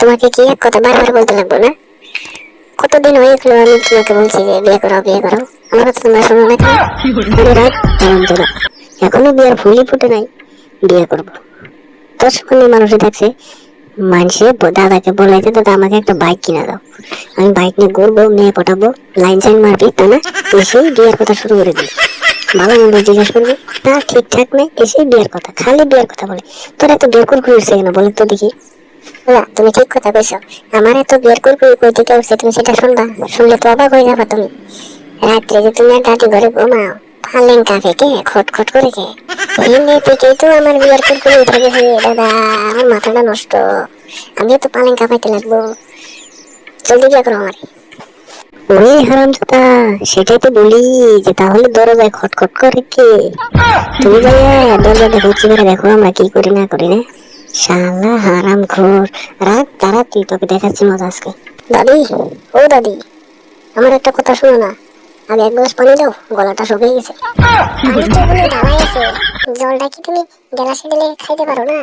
তোমাকে কি এক কথা বারবার বলতে লাগবো না? কতদিন হয়ে গেল আমি তোমাকে বলছি যে বিয়ে করো বিয়ে করো? আমার কথা তোমরা কারণ তোরা এখনও বিয়ের ফুলই ফুটে নাই। বিয়ে করব। তোর সামনে মানুষে থাকছে মানুষে দাদাকে বলাইতে দাদা, আমাকে একটা বাইক কিনে দাও। আমি বাইক নিয়ে ঘুরবো, মেয়ে পটাবো লাইন সাইন মারবি, তা না? এসেই বিয়ের কথা শুরু করে দিবি ভালো মন্দ জিজ্ঞেস করবি, না, ঠিকঠাক নেই? এসেই বিয়ের কথা, খালি বিয়ের কথা বলে। তোর এত কুরকুরি উঠছে কেন? বলে, তো দেখি। তুমি ঠিক কথা কইছো। আমার এত বিয়ের কুরকুরি কই থেকে তুমি সেটা শুনবা? শুনলে তো অবাক হয়ে যাবা তুমি। রাত্রে যে তুমি দাদি ঘরে ঘুমাও ফালেন কাকে কে? খট খট করে কে? হিন্দে পিঠেই তো আমার বিয়ের কুরকুরি উঠে গেছে, দাদা, আমার মাথাটা নষ্ট। আমিও তো পালেন কাঁপাইতে লাগবো। জলদি বিয়ে করো আমার। ওরে সেটাই তো বলি যে তাহলে দরজায় খটখট করে কে? তুমি যাইয়া দরজাটা করে দেখো আমরা কি করি না করি, না? শালা হারাম খোর রাত তারাতি তোকে দেখাচ্ছি মজা আজকে। দাদি ও দাদি আমার একটা কথা শোনো না। আগে এক গ্লাস পানি দাও গলাটা শুকিয়ে গেছে। জলটা কি তুমি গ্লাসে ঢেলে খাইতে পারো না?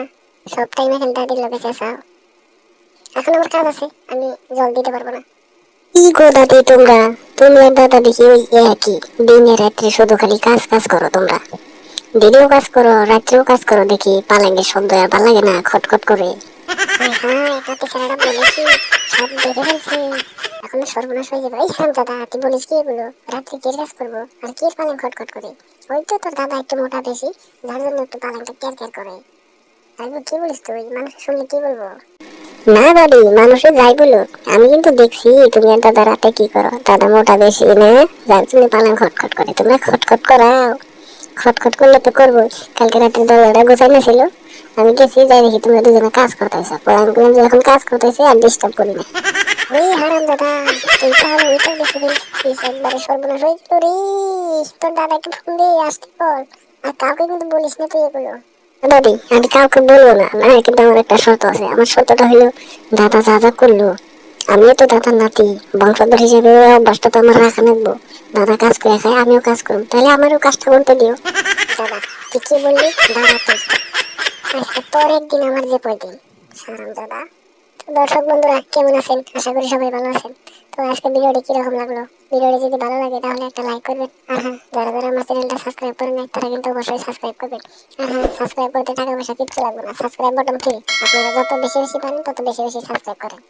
সব টাইম এখন দাদির লোকে চেঁচাও এখন আমার কাজ আছে আমি জল দিতে পারব না। কি গো দাদি তোমরা তুমি আর দাদা দেখি ওই একই। দিনে রাত্রে শুধু খালি কাজ কাজ করো তোমরা। দিনেও কাজ করো রাত্রেও কাজ করো দেখি পালাঙ্গের শব্দ আর ভালো লাগে না খটখট করে। হ্যাঁ তাতে ছেলেটা বলেছি সব দেখে ফেলছি। এখন সর্বনাশ হয়ে যাবে। এই হারাম দাদা তুই বলিস কি এগুলো? রাত্রে কি কাজ করব? আর কি পালন খটখট করে? ওই তো তোর দাদা একটু মোটা বেশি যার জন্য একটু পালনটা কেয়ার কেয়ার করে। আর কি বলিস তুই? মানুষ শুনলে কি বলব? না দাদি মানুষে যাই বলুক আমি কিন্তু দেখছি তুমি আর দাদা রাতে কি করো। দাদা মোটা বেশি না যার জন্য পালন খটখট করে। তোমরা খটখট করাও। খটখট করলে তো করবোই। কালকে রাতে দরজাটা গোছাই ছিল আমি গেছি, যাই দেখি তোমরা দুজনে কাজ করতেছো। পরে আমি বললাম যে এখন কাজ করতেছি আর ডিস্টার্ব করি না। দাদা বল। আর কাউকে কিন্তু বলিস না তুই দাদি, আমি কাউকে বলব না। কিন্তু আমার একটা শর্ত আছে। আমার শর্তটা দাদা যা যা করল, আমিও তো দাদার নাতি। বংশধর হিসেবে অভ্যাসটা তো আমার রাখা রাখব দাদা কাজ করে খায়, আমিও কাজ করব তাহলে আমারও কাজটা করতে দিও। দাদা, তুই কি বললি? দাদা তুই আজকে তোর একদিন, আমার যে কয়দিন? সারাম দাদা। তো দর্শক বন্ধুরা, কেমন আছেন? আশা করি সবাই ভালো আছেন। তো আজকে ভিডিওটি কীরকম লাগল? ভিডিওটি যদি ভালো লাগে, তাহলে একটা লাইক করবেন। আর হ্যাঁ যারা যারা আমার চ্যানেলটা সাবস্ক্রাইব করেন নাই, তারা কিন্তু অবশ্যই সাবস্ক্রাইব করবেন। আর হ্যাঁ সাবস্ক্রাইব করতে টাকা পয়সা কিচ্ছু লাগবে না। সাবস্ক্রাইব বাটন ফ্রি আপনারা যত বেশি বেশি পারেন তত বেশি বেশি সাবস্ক্রাইব করেন।